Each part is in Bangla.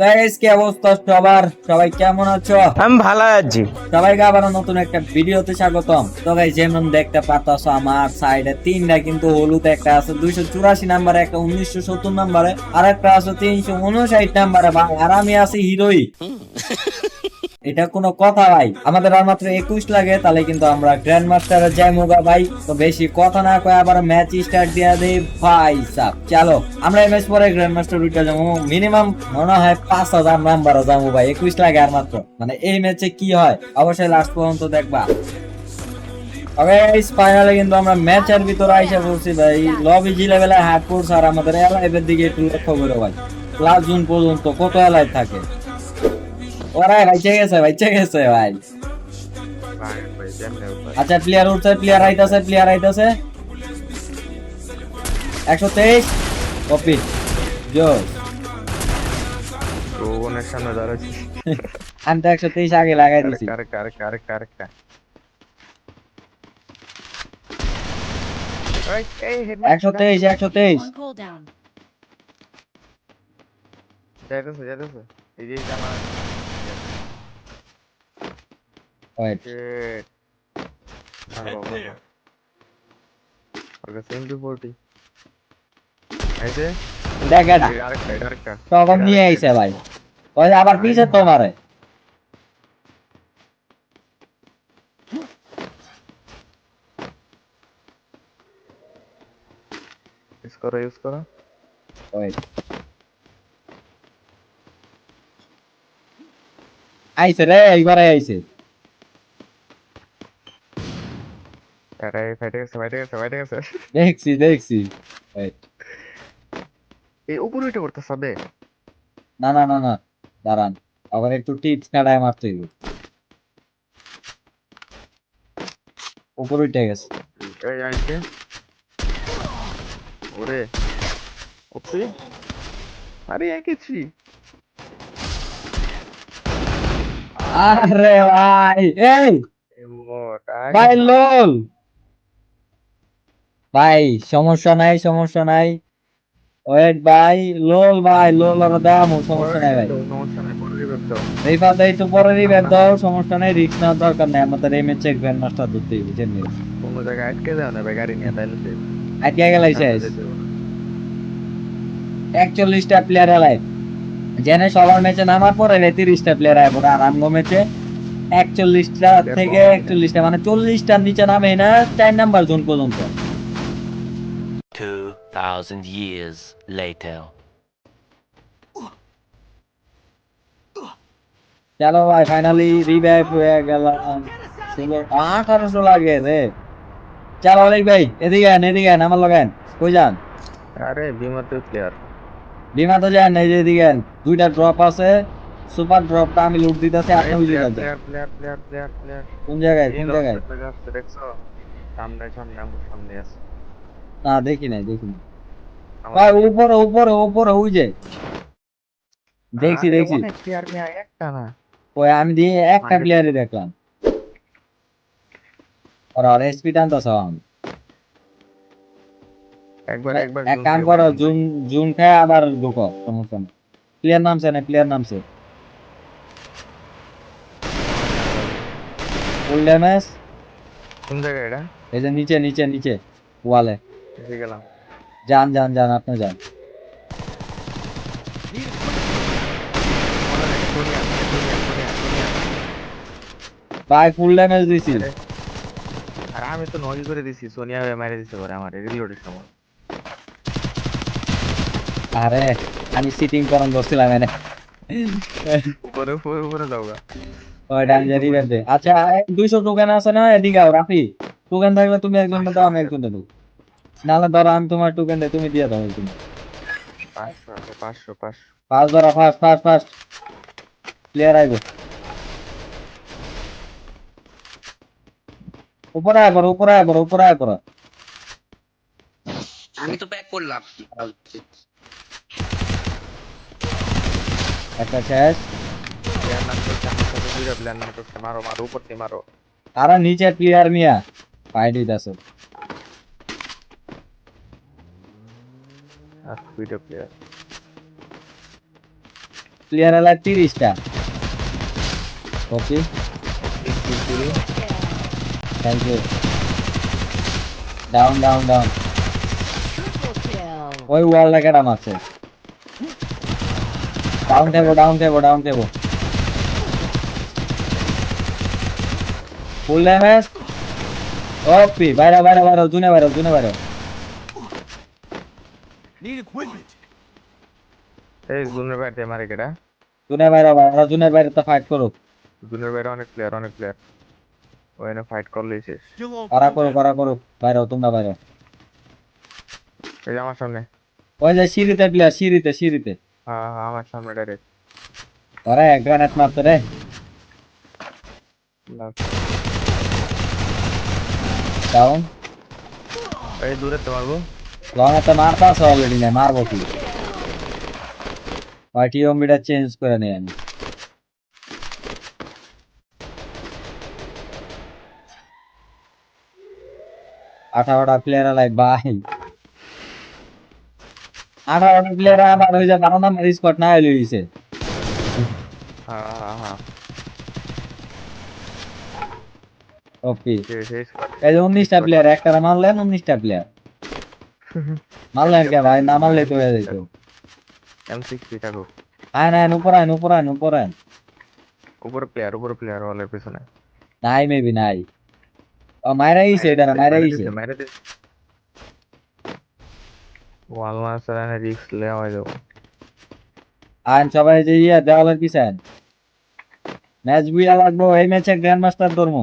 গাইস কি অবস্থা সবার? সবাই কেমন আছো? আমি ভালো আছি। সবাইকে আবার নতুন একটা ভিডিওতে স্বাগতম। তো গাইস যেমন দেখতে পাচ্ছ আমার সাইডে তিনটা কিন্তু হলুদ একটা আছে দুইশো চুরাশি নাম্বারে একটা উনিশশো সত্তর নাম্বারে আর একটা আছে তিনশো উনষাট নাম্বারে ভাই আর আমি আছি হিরোই। এটা কোনো কথা ভাই। আমাদের আর মাত্র একুশ লাগে, তাহলে কিন্তু আমরা গ্র্যান্ড মাস্টারে যাই মোগা ভাই। তো বেশি কথা না কয়ে আবার ম্যাচ স্টার্ট দিয়ে দেই। ভাই সাব, চলো। আমরা ম্যাচ পরে গ্র্যান্ড মাস্টার উঠে যাব মিনিমাম মনে হয় পাঁচ হাজার নাম্বার যাব ভাই, একুশ লাগে আর মাত্র। মানে এই ম্যাচে কি হয়? অবশ্যই লাস্ট পর্যন্ত দেখবা। ফাইনালে কিন্তু আমরা ম্যাচের ভিতরে আইসা পড়ছি ভাই। লবি জি লেভেলে হাট পড়ছে আর আমাদের এলাইভের দিকে একটু লক্ষ্য করে ভাই। ক্লাস জুন পর্যন্ত কত এলাই থাকে? ওরাই বাইচে গেছে বাইচে গেছে ভাই। আচ্ছা প্লেয়ার উঠছে প্লেয়ার আইতাছে প্লেয়ার আইতাছে। একশো তেইশ। কপি। জোস ভুবনের সামনে দাঁড়াচ্ছি। আমি তো একশো তেইশ আগে লাগাই দিছি। কার কার কার কার কার? একশো তেইশ একশো তেইশ। যাইতেছে যাইতেছে। এই যে আমার shit. আর বাবা বাবা। ওর কাছে MP40 এই যে, দেখ এটা এই আরেকটা, এটা আরেকটা। তখন নিয়ে আইছে ভাই? ওই যে আবার পিছে তো মারে Use করো, use করো। ওয়েট আইছে রে এইবারে আইছে। এটা এই ফাইটে গেছে, ফাইটে গেছে, ফাইটে গেছে। দেখছি দেখছি। এই উপরে করতেছে বে। না না না না দাঁড়ান। আবার একটু টিপস কাটায় মারতে হইব। উপরে উঠে গেছে। এই আইছে। ওরে ওপি আরে একেছি আরে ভাই এই। ভাই লোল ভাই সমস্যা নাই সমস্যা নাই। ওয়েট ভাই লোল ভাই লোল আর দাম সমস্যা নাই ভাই। এই ফালটা একটু পরে রিভাইভ দাও সমস্যা নাই রিস্ক নেওয়ার দরকার নাই। আমাদের এই ম্যাচে গ্র্যান্ড মাস্টার ধরতেই বুঝেন নি? কোন জায়গায় আটকে দাও না ভাই গাড়ি নিয়ে তাইলে সে আজকে গেলাই শেষ। একচল্লিশটা প্লেয়ার এলাই জেনে সবার ম্যাচে নামার পরে তিরিশটা প্লেয়ার আয় পরে আর আমগো ম্যাচে একচল্লিশটা থেকে একচল্লিশটা মানে চল্লিশটার নিচে নামে না চার নাম্বার জোন পর্যন্ত। 2,000 চলো ভাই ফাইনালি রিভাইভ হয়ে গেল। আঠারোশো লাগে রে। চলো অনেক ভাই এদিকে আন এদিকে আন আমার লাগান কই যান? আরে বিমাতে প্লেয়ার বিমা তো যান এই যে এদিকে আন। দুইটা ড্রপ আছে সুপার ড্রপটা আমি লুট দিতেছি আপনি player player player player player কোন জায়গায় কোন জায়গায়? দেখছ? সামনে সামনে আমার সামনে আছে। না দেখি নাই দেখি নাই। ভাই উপরে উপরে উপরে ওই যে। দেখছি দেখছি। প্লেয়ার নিয়ে একটা না। ওই আমি দিয়ে একটা প্লেয়ারই দেখলাম। ওরা ওরা স্পিড আনতেছে আমি একবার একবার এক কাম করো জুম জুম খায় আবার ঢুকো সমস্যা নেই। প্লেয়ার নামছে না প্লেয়ার নামছে। ফুল ড্যামেজ কোন জায়গায় এটা? এই যে নিচে নিচে নিচে ওয়ালে এসে গেলাম। যান যান যান আপনি যান। ভাই ফুল ড্যামেজ দিছি। আরে। আর আমি তো নয় করে দিছি সোনিয়া মারে দিছে করে আমার রিলোডের সময়। আরে আমি সিটিং করান বসছিলাম এনে। উপরে উপরে উপরে যাও গা। ওই ডান জারি বেঁধে আচ্ছা দুইশো টোকেন আছে না? এদিকে আও রাফি। টোকেন থাকলে তুমি একজন দাও আমি একজন দেবো। নাহলে ধরো আমি তোমার টোকেন দেয় তুমি দিয়ে দাও একজন। পাঁচশো পাঁচশো ফার্স্ট ধরো ফার্স্ট ফার্স্ট ফার্স্ট। প্লেয়ার আইব উপরে আয় পড়ো উপরে আয় পড়ো উপরে আয় পড়ো আমি তো প্যাক করলাম একটা শেষ প্লেয়ার নাম করছে আমার সাথে দুইটা প্লেয়ার নাম করছে মারো মারো উপর দিয়ে মারো তারা নিচে প্লেয়ার নিয়া ফাইট হইতাছে। প্লেয়ার প্লেয়ার এলাকা তিরিশটা। Okay thank you down down down ওই ওয়ালটা কেডা মারছে? ডাউন টেবো ডাউন টেবো ডাউন টেবো ফুল ড্যামেজ ওপি বাইরে বাইরে বাইরে জুনে বাইরে জুনে বাইরে এই জুনের বাইরে মারে কেটা জুনে বাইরে বাইরে জুনের বাইরে তো ফাইট করুক জুনের বাইরে অনেক প্লেয়ার অনেক প্লেয়ার ওখানে ফাইট করলেই শেষ করা করুক করা করুক বাইরে তোমরা বাইরে এই যে আমার সামনে ওই যে সিঁড়িতে প্লেয়ার সিঁড়িতে সিঁড়িতে হ্যাঁ হ্যাঁ, আমার সামনে ডাইরেক্ট ওরা এক গ্রানেট মারতো রে ডাউন এই দূরে তো মারবো লং একটা মারতে আছে অলরেডি না মারবো কি ওই টিওমিটা চেঞ্জ করে নেই আমি আঠারোটা প্লেয়ার আলাই ভাই আঠারোটা প্লেয়ার আবার হয়ে নাম্বার স্পট না হ্যাঁ ওকে এই যে উনিশটা প্লেয়ার একটা মারলেন উনিশটা প্লেয়ার মারলেন কে ভাই? না মারলে তো হয়ে যেত এম থাকুক আয় না উপর আইন উপর আইন উপর আইন। উপরে প্লেয়ার উপরে প্লেয়ার ওয়ালের পিছনে। নাই মেবি নাই। ও মাইরা গেছে এটা না মাইরা গেছে মাইরা দিছে। ওয়াল মাস্টার এনে রিক্স লেওয়া যাব। আইন সবাই যে ইয়া দেওয়ালের পিছান ম্যাচ বুইয়া লাগবো এই ম্যাচে গ্র্যান্ড মাস্টার ধর্ম।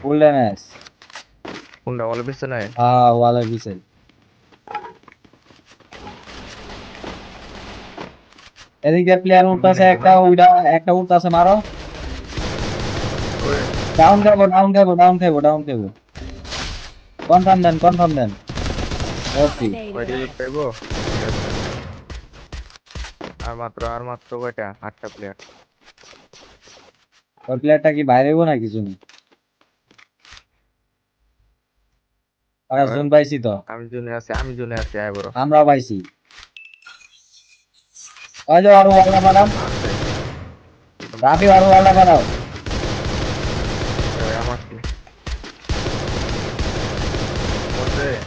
Full match. কোনটা ওয়ালের পিছনে? হ্যাঁ ওয়ালের পিছান এদিকে প্লেয়ার উঠতেছে একটা ওইটা একটা উঠতেছে মারো। ডাউন খাব ডাউন খাব ডাউন খাব ডাউন খাব কনফার্ম দেন কনফার্ম দেন ওকে কয়টা আর মাত্র আর মাত্র কয়টা? আটটা প্লেয়ার ওই প্লেয়ারটা কি বাইরে না কিছু জুন পাইছি তো। আমি জুনে আছি আমি জুনে আছি আয় বড়। আমরাও পাইছি। যে আরও ওয়ালা বানাম রাবি আরও ওয়ালা বানাও।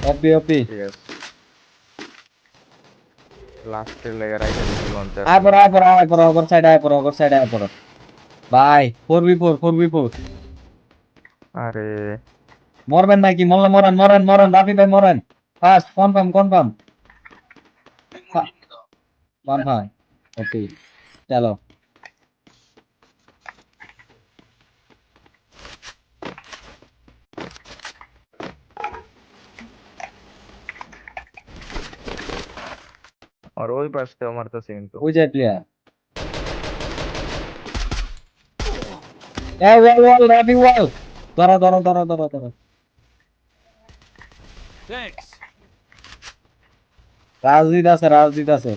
ঠিক আছে লাস্টের লেগে দিছি লঞ্চার আয় পড়ো আয় পড়ো আয় পড়ো ওপর সাইড আয় পড়ো ওপর সাইড আয় পড়ো ভাই four B four four B four আরে মরবেন নাকি মরলে মরেন মরেন মরেন রাফি ভাই মরেন fast confirm confirm confirm okay চলো আর ওই পাশ থেকে মারতেছে কিন্তু ওই যে প্লেয়ার এই ওয়াল ওয়াল রাফি ওয়াল ধরো ধরো ধরো ধরো ধরো রাজদীপ আছে রাজদীপ আছে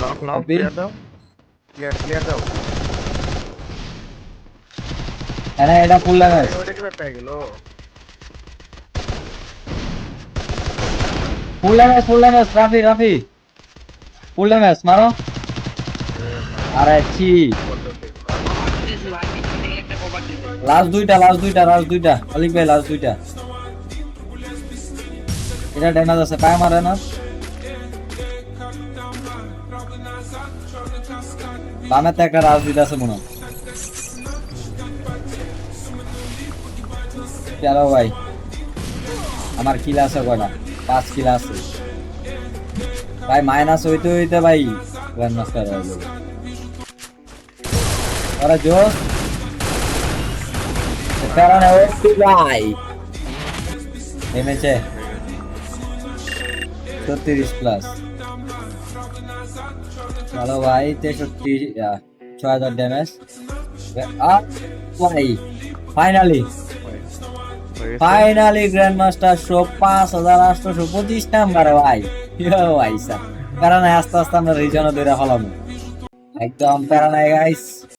নক নক Copy. ক্লিয়ার দাও ক্লিয়ার ক্লিয়ার দাও এনে এটা ফুল গেল ফুল লাগাই ফুল লাগাই রাফি রাফি ফুল লাগাই মারো। আরে, ছি। লাস্ট দুইটা লাস্ট দুইটা লাস্ট দুইটা। অলিক ভাই লাস্ট দুইটা। এটা ড্যামেজ আছে, পায় মারে না। বামে তো একটা রাজদূত আছে মনে হয়। চলো ভাই। আমার কিল আছে কয়টা? পাঁচ কিল আছে। ভাই মাইনাস হইতে হইতে ভাই গ্র্যান্ড মাস্টার হয়ে যাবে। ওরা জোস। কারণ ওটি ভাই। নেমেছে। ছত্রিশ প্লাস চলো ভাই, তেষট্টি ছয় হাজার ড্যামেজ ভাই finally finally grand master show পাঁচ হাজার আটশোশো পঁচিশ নাম্বার ভাই। ভাই স্যার। কারণ আস্তে আস্তে আমরা রিজনে ধরে হলাম। একদম প্যারা নাই